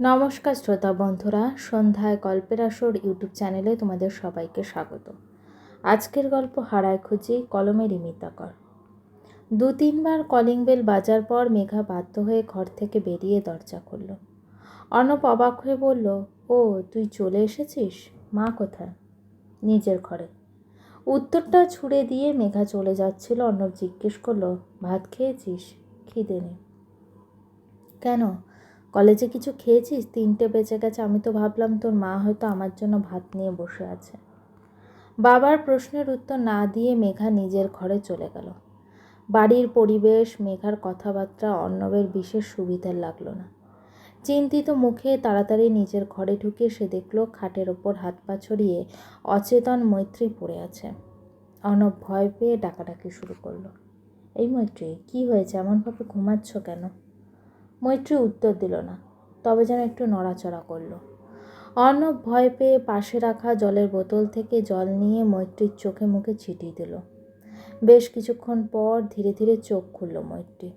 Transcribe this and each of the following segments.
নমস্কার শ্রোতা বন্ধুরা, সন্ধ্যায় গল্পের আসর ইউটিউব চ্যানেলে তোমাদের সবাইকে স্বাগত। আজকের গল্প হারায় খুঁজি কলমের ইমিতাকর। দু তিনবার কলিং বেল বাজার পর মেঘা বাধ্য হয়ে ঘর থেকে বেরিয়ে দরজা খুলল। অর্ণব অবাক হয়ে বলল, ও, তুই চলে এসেছিস? মা কোথায়? নিজের ঘরে। উত্তরটা ছুড়ে দিয়ে মেঘা চলে যাচ্ছিল। অর্ণব জিজ্ঞেস করল, ভাত খেয়েছিস? খিদে নেই। কেন? কলেজে কিছু খেয়েছিস? তিনটে বেঁচে গেছে। আমি তো ভাবলাম তোর মা হয়তো আমার জন্য ভাত নিয়ে বসে আছে। বাবার প্রশ্নের উত্তর না দিয়ে মেঘা নিজের ঘরে চলে গেল। বাড়ির পরিবেশ, মেঘার কথাবার্তা, অর্ণবের বিশেষ সুবিধার লাগল না। চিন্তিত মুখে তাড়াতাড়ি নিজের ঘরে ঢুকে সে দেখল খাটের ওপর হাত পা ছড়িয়ে অচেতন মৈত্রী পড়ে আছে। অর্ণব ভয় পেয়ে ডাকাডাকি শুরু করল। এই মৈত্রী, কী হয়েছে? এমনভাবে ঘুমাচ্ছ কেন? মৈত্রী উত্তর দিল না, তবে যেন একটু নড়াচড়া করল। অর্ণব ভয় পেয়ে পাশে রাখা জলের বোতল থেকে জল নিয়ে মৈত্রীর চোখে মুখে ছিটিয়ে দিল। বেশ কিছুক্ষণ পর ধীরে ধীরে চোখ খুলল মৈত্রী।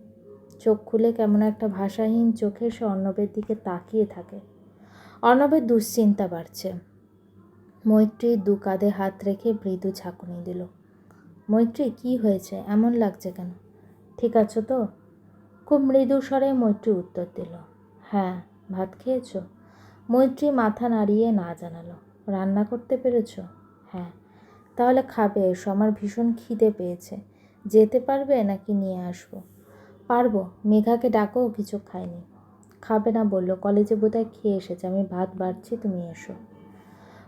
চোখ খুলে কেমন একটা ভাষাহীন চোখে সে অর্ণবের দিকে তাকিয়ে থাকে। অর্ণবের দুশ্চিন্তা বাড়ছে। মৈত্রী দু কাঁধে হাত রেখে মৃদু ঝাঁকুনি দিল। মৈত্রী, কি হয়েছে? এমন লাগছে কেন? ঠিক আছো তো? খুব মৃদু স্বরে মৈত্রী উত্তর দিল হ্যাঁ ভাত খেয়েছ? মৈত্রী মাথা নাড়িয়ে না জানালো, রান্না করতে পেরেছ? হ্যাঁ তাহলে খাবে, এসো, আমার ভীষণ খিদে পেয়েছে, যেতে পারবে নাকি নিয়ে আসব? পারব, মেঘাকে ডাকো কিছু খায়নি। খাবে না বলল, কলেজে বোধহয় খেয়ে এসেছে, আমি ভাত বাড়ছি, তুমি এসো।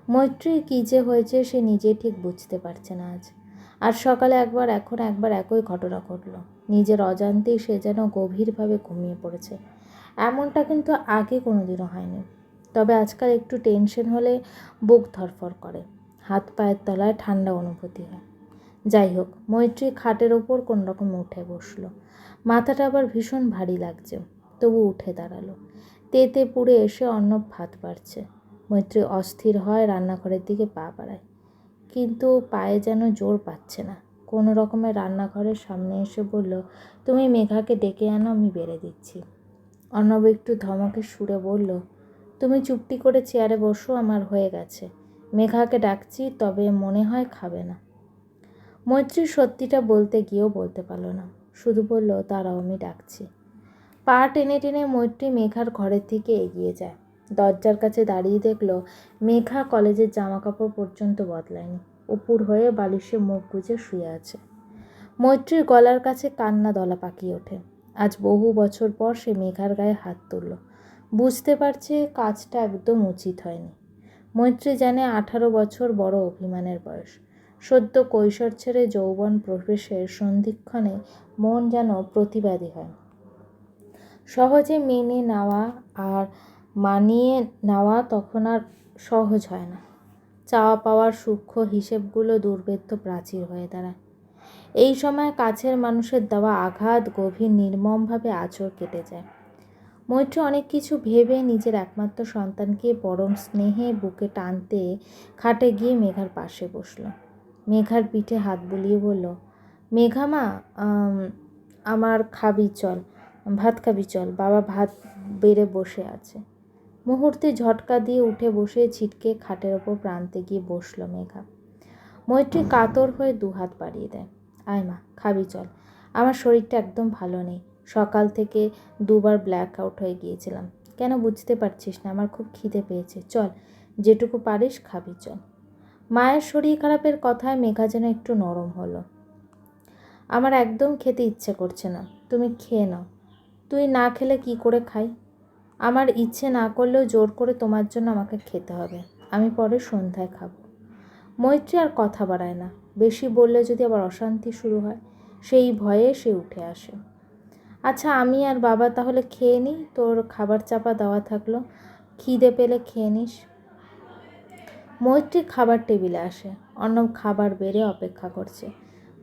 মৈত্রী কী যে হয়েছে সে নিজে ঠিক বুঝতে পারছে না আজ, আর সকালে একবার, এখন একবার একই ঘটনা ঘটলো। নিজের অজান্তেই সে যেন গভীরভাবে ঘুমিয়ে পড়েছে। এমনটা কিন্তু আগে কোনোদিনও হয়নি। তবে আজকাল একটু টেনশন হলে বুক ধরফর করে। হাত পায়ের তলায় ঠান্ডা অনুভূতি হয়। যাই হোক, মৈত্রী খাটের ওপর কোন রকম উঠে বসল। মাথাটা আবার ভীষণ ভারী লাগছে, তবু উঠে দাঁড়াল। তেতে পুড়ে এসে অন্ন ভাত বাড়ছে। মৈত্রী অস্থির হয় রান্নাঘরের দিকে পা বাড়ায়। কিন্তু পায়ে যেন জোর পাচ্ছে না। কোনো রকমের রান্নাঘরের সামনে এসে বলল, তুমি মেঘাকে ডেকে আনো, আমি বেড়ে দিচ্ছি। অর্ণব একটু ধমকে সুরে বলল, তুমি চুপটি করে চেয়ারে বসো, আমার হয়ে গেছে। মেঘাকে ডাকছি, তবে মনে হয় খাবে না। মৈত্রী সত্যিটা বলতে গিয়েও বলতে পারল না। শুধু বলল তারাও আমি ডাকছি। পা টেনে টেনে মৈত্রী মেঘার ঘরের থেকে এগিয়ে যায়। দরজার কাছে দাঁড়িয়ে দেখল, মেঘা কলেজের জামা কাপড় পর্যন্ত বদলায়নি। উপুর হয়ে বালিশে মুখ গুজে শুয়ে আছে। মৈত্রীর গলার কাছে কান্না দলা পাকিয়ে ওঠে। আজ বহু বছর পর সে মেঘার গায়ে হাত তুলল। বুঝতে পারছে কাজটা একদম উচিত হয়নি। মৈত্রী জানে আঠারো বছর বড় অভিমানের বয়স। সদ্য কৈশোর ছেড়ে যৌবন প্রবেশের সন্ধিক্ষণে মন যেন প্রতিবাদী হয়। সহজে মেনে নেওয়া আর মানিয়ে নেওয়া তখন আর সহজ হয় না। চাওয়া পাওয়ার সূক্ষ্ম হিসেবগুলো দুর্বেদ্য প্রাচীর হয়ে দাঁড়ায়। এই সময় কাছের মানুষের দেওয়া আঘাত গভীর নির্মমভাবে আচর কেটে যায়। মৈত্রী অনেক কিছু ভেবে নিজের একমাত্র সন্তানকে পরম স্নেহে বুকে টানতে খাটে গিয়ে মেঘার পাশে বসল। মেঘার পিঠে হাত বুলিয়ে বলল, মেঘা মা আমার খাবি চল, ভাত খাবি চল, বাবা ভাত বেড়ে বসে আছে। মুহূর্তে ঝটকা দিয়ে উঠে বসে ছিটকে খাটের ওপর প্রান্তে গিয়ে বসল মেঘা। মৈত্রী কাতর হয়ে দুহাত বাড়িয়ে দেয়। আয় মা, খাবি চল। আমার শরীরটা একদম ভালো নেই। সকাল থেকে দুবার ব্ল্যাক আউট হয়ে গিয়েছিলাম। কেন বুঝতে পারছিস না, আমার খুব খিদে পেয়েছে। চল, যেটুকু পারিস খাবি চল। মায়ের শরীর খারাপের কথায় মেঘা যেন একটু নরম হলো। আমার একদম খেতে ইচ্ছে করছে না। তুমি খেয়ে নাও। তুই না খেলে কি করে খাই? আমার ইচ্ছে না করলেও জোর করে তোমার জন্য আমাকে খেতে হবে। আমি পরে সন্ধ্যায় খাব। মৈত্রী আর কথা বাড়ায় না। বেশি বললে যদি আবার অশান্তি শুরু হয়, সেই ভয়ে সে উঠে আসে। আচ্ছা আমি আর বাবা তাহলে খেয়ে নিই তোর খাবার চাপা দেওয়া থাকল। খিদে পেলে খেয়ে নিস। মৈত্রী খাবার টেবিলে আসে। অর্ণব খাবার বেড়ে অপেক্ষা করছে।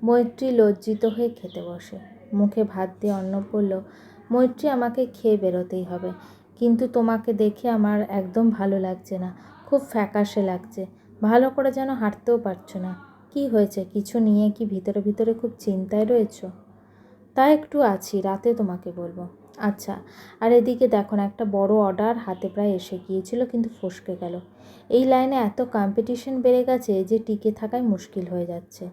মৈত্রী লজ্জিত হয়ে খেতে বসে। মুখে ভাত দিয়ে অর্ণব বলল, মৈত্রী, আমাকে খেয়ে বেরোতেই হবে। কিন্তু তোমাকে দেখে আমার একদম ভালো লাগছে না। খুব ফ্যাকাশে লাগছে। ভালো করে যেন হাঁটতেও পারছ না। কি হয়েছে? কিছু নিয়ে কি ভিতরে ভিতরে খুব চিন্তায় রয়েছ? তা একটু আছি, রাতে তোমাকে বলব। আচ্ছা আর এদিকে দেখো না, একটা বড় অর্ডার হাতে প্রায় এসে গিয়েছিল, কিন্তু ফসকে গেল। এই লাইনে এত কম্পিটিশন বেড়ে গেছে যে টিকে থাকাই মুশকিল হয়ে যাচ্ছে।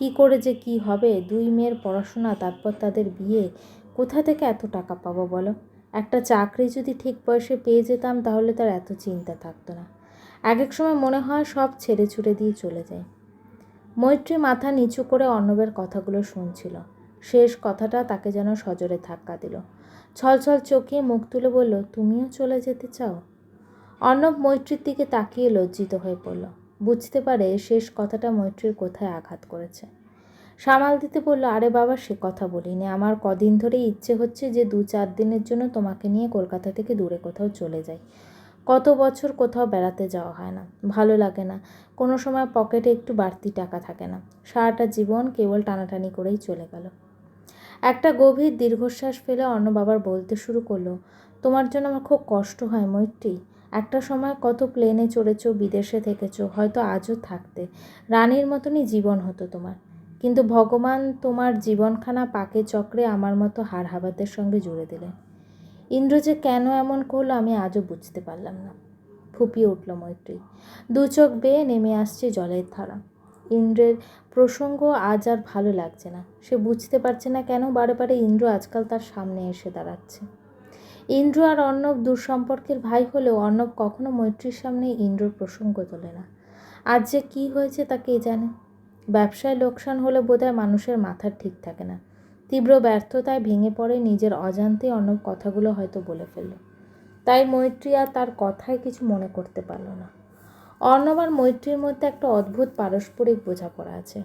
কি করে যে কি হবে? দুই মেয়ের পড়াশোনা, তারপর তাদের বিয়ে। কোথা থেকে এত টাকা পাবো বলো? একটা চাকরি যদি ঠিক বয়সে পেয়ে যেতাম, তাহলে তার এত চিন্তা থাকতো না। এক এক সময় মনে হয় সব ছেড়ে ছুড়ে দিয়ে চলে যায়। মৈত্রী মাথা নিচু করে অর্ণবের কথাগুলো শুনছিল। শেষ কথাটা তাকে যেন সজোরে ধাক্কা দিল। ছলছল চোখে মুখ তুলে বলল, তুমিও চলে যেতে চাও? অর্ণব মৈত্রীর দিকে তাকিয়ে লজ্জিত হয়ে পড়ল। বুঝতে পারে শেষ কথাটা মৈত্রীর কোথায় আঘাত করেছে। সামাল দিতে বলল, আরে বাবা, সে কথা বলিনি। আমার কদিন ধরেই ইচ্ছে হচ্ছে যে দু চার দিনের জন্য তোমাকে নিয়ে কলকাতা থেকে দূরে কোথাও চলে যাই। কত বছর কোথাও বেড়াতে যাওয়া হয় না। ভালো লাগে না। কোনো সময় পকেটে একটু বাড়তি টাকা থাকে না। সারাটা জীবন কেবল টানাটানি করেই চলে গেল। একটা গভীর দীর্ঘশ্বাস ফেলে অন্য বাবার বলতে শুরু করল, তোমার জন্য আমার খুব কষ্ট হয় মৈত্রী। একটা সময় কত প্লেনে চড়েছো, বিদেশে থেকেছো, হয়তো আজও থাকতে। রানীর মতনই জীবন হতো তোমার। কিন্তু ভগবান তোমার জীবনখানা পাকে চক্রে আমার মতো হাড় হাবাতের সঙ্গে জুড়ে দিলেন। ইন্দ্র যে কেন এমন করল আমি আজও বুঝতে পারলাম না। ফুপিয়ে উঠল মৈত্রী। দু চোখ বেয়ে নেমে আসছে জলের ধারা। ইন্দ্রের প্রসঙ্গ আজ আর ভালো লাগছে না। সে বুঝতে পারছে না কেন বারে বারে ইন্দ্র আজকাল তার সামনে এসে দাঁড়াচ্ছে। ইন্দ্র আর অর্ণব দুঃসম্পর্কের ভাই হলেও অর্ণব কখনো মৈত্রীর সামনে ইন্দ্রর প্রসঙ্গ তোলে না। আজ যে কী হয়েছে তা কে জানে? ব্যবসায় লোকসান হলে বোধহয় মানুষের মাথার ঠিক থাকে না। তীব্র ব্যর্থতায় ভেঙে পড়ে নিজের অজান্তে অর্ণব কথাগুলো হয়তো বলে ফেলল। তাই মৈত্রী আর তার কথায় কিছু মনে করতে পারল না। অর্ণব আর মৈত্রীর মধ্যে একটা অদ্ভুত পারস্পরিক বোঝাপড়া আছে।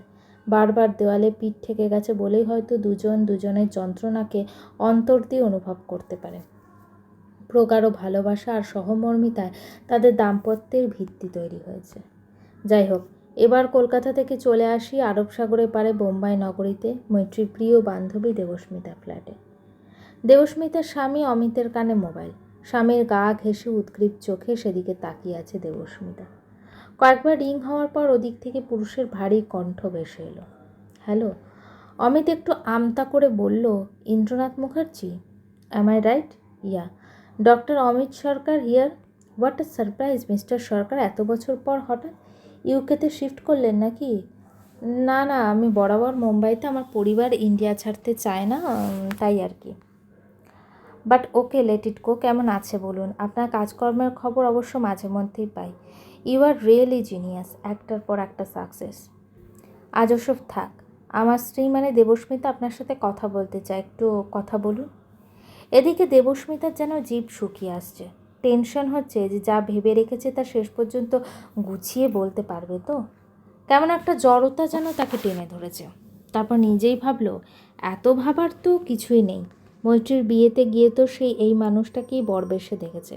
বারবার দেওয়ালে পিঠ ঠেকে গেছে বলেই হয়তো দুজন দুজনের যন্ত্রণাকে অন্তর দিয়ে অনুভব করতে পারে। প্রগাঢ় ভালোবাসা আর সহমর্মিতায় তাদের দাম্পত্যের ভিত্তি তৈরি হয়েছে। যাই হোক এবার কলকাতা থেকে চলে আসি আরব সাগরের পারে বোম্বাই নগরীতে মৈত্রীর প্রিয় বান্ধবী দেবস্মিতা ফ্ল্যাটে। দেবস্মিতার স্বামী অমিতের কানে মোবাইল। স্বামীর গা ঘেঁষে উৎগ্রীব চোখে সেদিকে তাকিয়ে আছে দেবস্মিতা। কয়েকবার রিং হওয়ার পর ওদিক থেকে পুরুষের ভারী কণ্ঠ ভেসে এলো। হ্যালো? অমিত একটু আমতা করে বলল, Indranath Mukherjee? Am I right yeah doctor Amit Sarkar here what a surprise mister Sarkar এত বছর পর হঠাৎ ইউকেতে শিফট করলেন নাকি? না না, আমি বরাবর মুম্বাইতে আমার পরিবার ইন্ডিয়া ছাড়তে চায় না তাই আর কি। বাট ওকে লেট ইট কেমন আছে বলুন? আপনার কাজকর্মের খবর অবশ্য মাঝে মধ্যেই পাই। ইউ আর রিয়েলি জিনিয়াস একটার পর একটা সাকসেস আজ ওসব থাক, আমার স্ত্রী মানে দেবস্মিতা আপনার সাথে কথা বলতে চায়, একটু কথা বলুন। এদিকে দেবস্মিতার যেন জীব শুকিয়ে আসছে। টেনশন হচ্ছে যে যা ভেবে রেখেছে তা শেষ পর্যন্ত গুছিয়ে বলতে পারবে তো? কেমন একটা জড়তা যেন তাকে টেনে ধরেছে। তারপর নিজেই ভাবলো, এত ভাবার তো কিছুই নেই। মৈত্রীর বিয়েতে গিয়ে তো সেই এই মানুষটাকেই বরবেশে দেখেছে।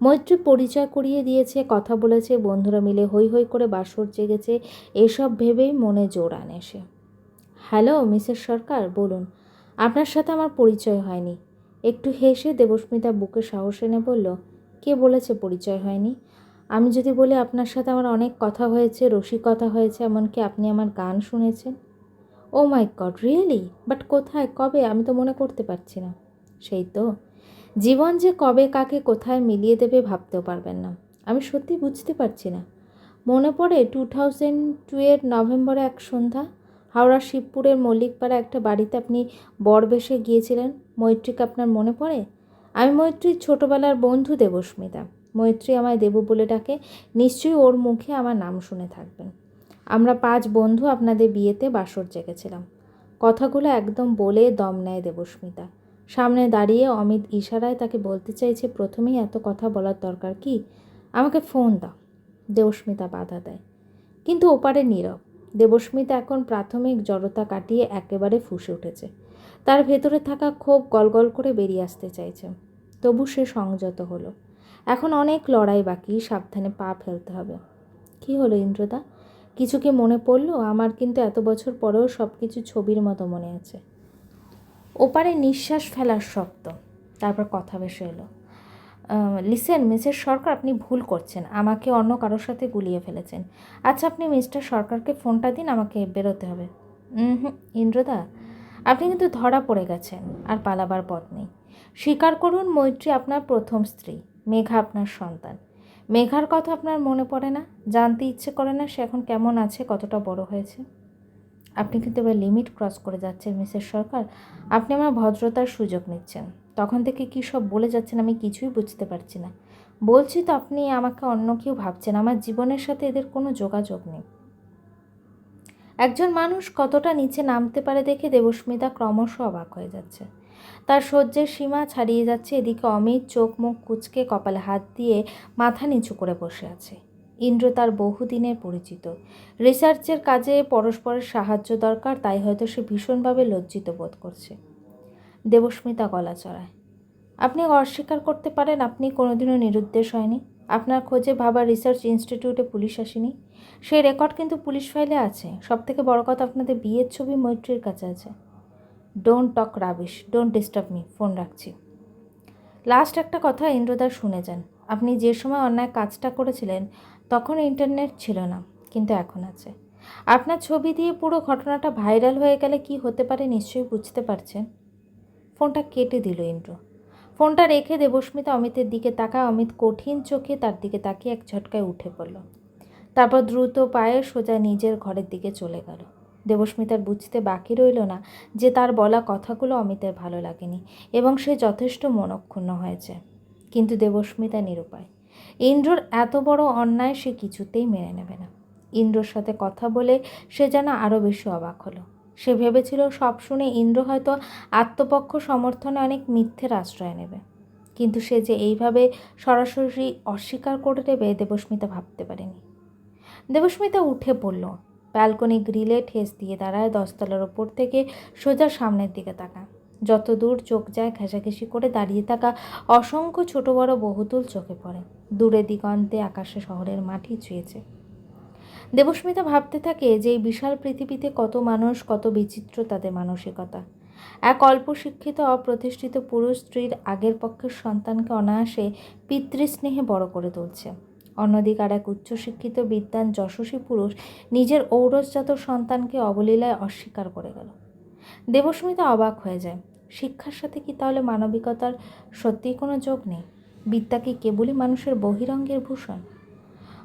মৈত্রী পরিচয় করিয়ে দিয়েছে, কথা বলেছে, বন্ধুরা মিলে হই হই করে বাসর জেগেছে, এসব ভেবেই মনে জোর আনে সে। হ্যালো, মিসেস সরকার, বলুন, আপনার সাথে আমার পরিচয় হয়নি। একটু হেসে দেবস্মিতা বুকে সাহস এনে বলল কে বলেছে পরিচয় হয়নি? আমি যদি বলি আপনার সাথে আমার অনেক কথা হয়েছে, রসিকতা হয়েছে, এমনকি আপনি আমার গান শুনেছেন। Oh my god, really? But কোথায়, কবে? আমি তো মনে করতে পারছি না। সেই তো। জীবন যে কবে কাকে কোথায় মিলিয়ে দেবে ভাবতেও পারবেন না। আমি সত্যি বুঝতে পারছি না। মনে পড়ে টু থাউজেন্ড টু এর নভেম্বরে এক সন্ধ্যা, হাওড়া শিবপুরের মল্লিকপাড়া একটা বাড়িতে আপনি বরবেশে গিয়েছিলেন। মৈত্রীকে, আপনার মনে পড়ে? আমি মৈত্রীর ছোটোবেলার বন্ধু দেবস্মিতা। মৈত্রী আমায় দেবু বলে ডাকে, নিশ্চয়ই ওর মুখে আমার নাম শুনে থাকবেন। আমরা পাঁচ বন্ধু আপনাদের বিয়েতে বাসর জেগেছিলাম। কথাগুলো একদম বলে দম নেয় দেবস্মিতা। সামনে দাঁড়িয়ে অমিত ইশারায় তাকে বলতে চাইছে, প্রথমেই এত কথা বলার দরকার কি? আমাকে ফোন দাও। দেবস্মিতা বাধা দেয়। কিন্তু ওপারে নীরব। দেবস্মিতা এখন প্রাথমিক জড়তা কাটিয়ে একেবারে ফুসে উঠেছে। তার ভেতরে থাকা ক্ষোভ গলগল করে বেরিয়ে আসতে চাইছে। তবু সে সংযত হলো। এখন অনেক লড়াই বাকি, সাবধানে পা ফেলতে হবে। কি হলো ইন্দ্রদা? কিছু কি মনে পড়ল? আমার কিন্তু এত বছর পরেও সব কিছু ছবির মতো মনে আছে। ওপারে নিঃশ্বাস ফেলার শব্দ। তারপর কথা ভেসে এলো লিসেন মিসেস সরকার, আপনি ভুল করছেন। আমাকে অন্য কারোর সাথে গুলিয়ে ফেলেছেন। আচ্ছা আপনি মিস্টার সরকারকে ফোনটা দিন, আমাকে বেরোতে হবে। হুম, ইন্দ্রদা? আপনি কিন্তু ধরা পড়ে গেছেন আর পালাবার পথ নেই। স্বীকার করুন মৈত্রী আপনার প্রথম স্ত্রী, মেঘা আপনার সন্তান। মেঘার কথা আপনার মনে পড়ে না? জানতে ইচ্ছে করে না সে এখন কেমন আছে, কতটা বড় হয়েছে? আপনি কিন্তু এবার লিমিট ক্রস করে যাচ্ছেন, মিসেস সরকার। আপনি আমার ভদ্রতার সুযোগ নিচ্ছেন। তখন থেকে কী সব বলে যাচ্ছেন আমি কিছুই বুঝতে পারছি না। বলছি তো আপনি আমাকে অন্য কেউ ভাবছেন, আমার জীবনের সাথে এদের কোনো যোগাযোগ নেই। একজন মানুষ কতটা নিচে নামতে পারে দেখে দেবস্মিতা ক্রমশ অবাক হয়ে যাচ্ছে। তার সহ্যের সীমা ছাড়িয়ে যাচ্ছে এদিকে অমিত চোখ মুখ কুচকে কপালে হাত দিয়ে মাথা নিচু করে বসে আছে। ইন্দ্র তার বহুদিনের পরিচিত। রিসার্চের কাজে পরস্পরের সাহায্য দরকার, তাই হয়তো সে ভীষণভাবে লজ্জিত বোধ করছে। দেবস্মিতা গলা চড়ায়। আপনি অস্বীকার করতে পারেন, আপনি কোনোদিনও নিরুদ্দেশ হয়নি। আপনার খোঁজে ভাবা রিসার্চ ইনস্টিটিউটে পুলিশ আসেনি? সেই রেকর্ড কিন্তু পুলিশ ফাইলে আছে। সব থেকে বড় কথা আপনাদের বিয়ের ছবি মৈত্রীর কাছে আছে। Don't talk rubbish don't disturb me phone রাখছি। লাস্ট একটা কথা ইন্দ্রদার শুনে যান আপনি যে সময় অন্যায় কাজটা করেছিলেন, তখন ইন্টারনেট ছিল না, কিন্তু এখন আছে। আপনার ছবি দিয়ে পুরো ঘটনাটা ভাইরাল হয়ে গেলে কি হতে পারে নিশ্চয়ই বুঝতে পারছেন? ফোনটা কেটে দিল ইন্দ্র। ফোনটা রেখে দেবস্মিতা অমিতের দিকে তাকায়। অমিত কঠিন চোখে তার দিকে তাকিয়ে এক ঝটকায় উঠে পড়ল। তারপর দ্রুত পায়ে সোজা নিজের ঘরের দিকে চলে গেল। দেবস্মিতার বুঝতে বাকি রইল না যে তার বলা কথাগুলো অমিতের ভালো লাগেনি এবং সে যথেষ্ট মনক্ষুণ্ণ হয়েছে। কিন্তু দেবস্মিতা নিরুপায়। ইন্দ্রর এত বড় অন্যায় সে কিছুতেই মেনে নেবে না। ইন্দ্রর সাথে কথা বলে সে যেন আরও বেশি অবাক হলো। সে ভেবেছিল সব শুনে ইন্দ্র হয়তো আত্মপক্ষ সমর্থনে অনেক মিথ্যের আশ্রয় নেবে। কিন্তু সে যে এইভাবে সরাসরি অস্বীকার করে দেবে দেবস্মিতা ভাবতে পারেনি। দেবস্মিতা উঠে পড়ল। ব্যালকনি গ্রিলে ঠেস দিয়ে দাঁড়ায় দশতলার ওপর থেকে সোজা সামনের দিকে তাকা। যত দূর চোখ যায়, ঘেঁষাঘেঁষি করে দাঁড়িয়ে থাকা অসংখ্য ছোট বড় বহুতুল চোখে পড়ে। দূরে দিগন্তে আকাশে শহরের মাটি ছুঁয়েছে। দেবস্মিতা ভাবতে থাকে যে এই বিশাল পৃথিবীতে কত মানুষ, কত বিচিত্র তাদের মানসিকতা। এক অল্প শিক্ষিত, অপ্রতিষ্ঠিত পুরুষ স্ত্রীর আগের পক্ষের সন্তানকে অনায়াসে পিতৃস্নেহে বড় করে তুলছে। অন্যদিকে আর এক উচ্চশিক্ষিত বিদ্যান যশস্বী পুরুষ নিজের ঔরসজাত সন্তানকে অবলীলায় অস্বীকার করে গেল। দেবস্মিতা অবাক হয়ে যায়। শিক্ষার সাথে কি তাহলে মানবিকতার সত্যিই কোনো যোগ নেই? বিদ্যা কি কেবলই মানুষের বহিরঙ্গের ভূষণ?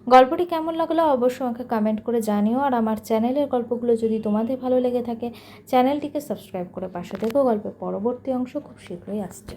গল্পটি কেমন লাগল অবশ্যই আমাকে কমেন্ট করে জানিও। আর আমার চ্যানেলের গল্পগুলো যদি তোমাদের ভালো লেগে থাকে চ্যানেলটিকে সাবস্ক্রাইব করে পাশে দেখো গল্পের পরবর্তী অংশ খুব শীঘ্রই আসছে।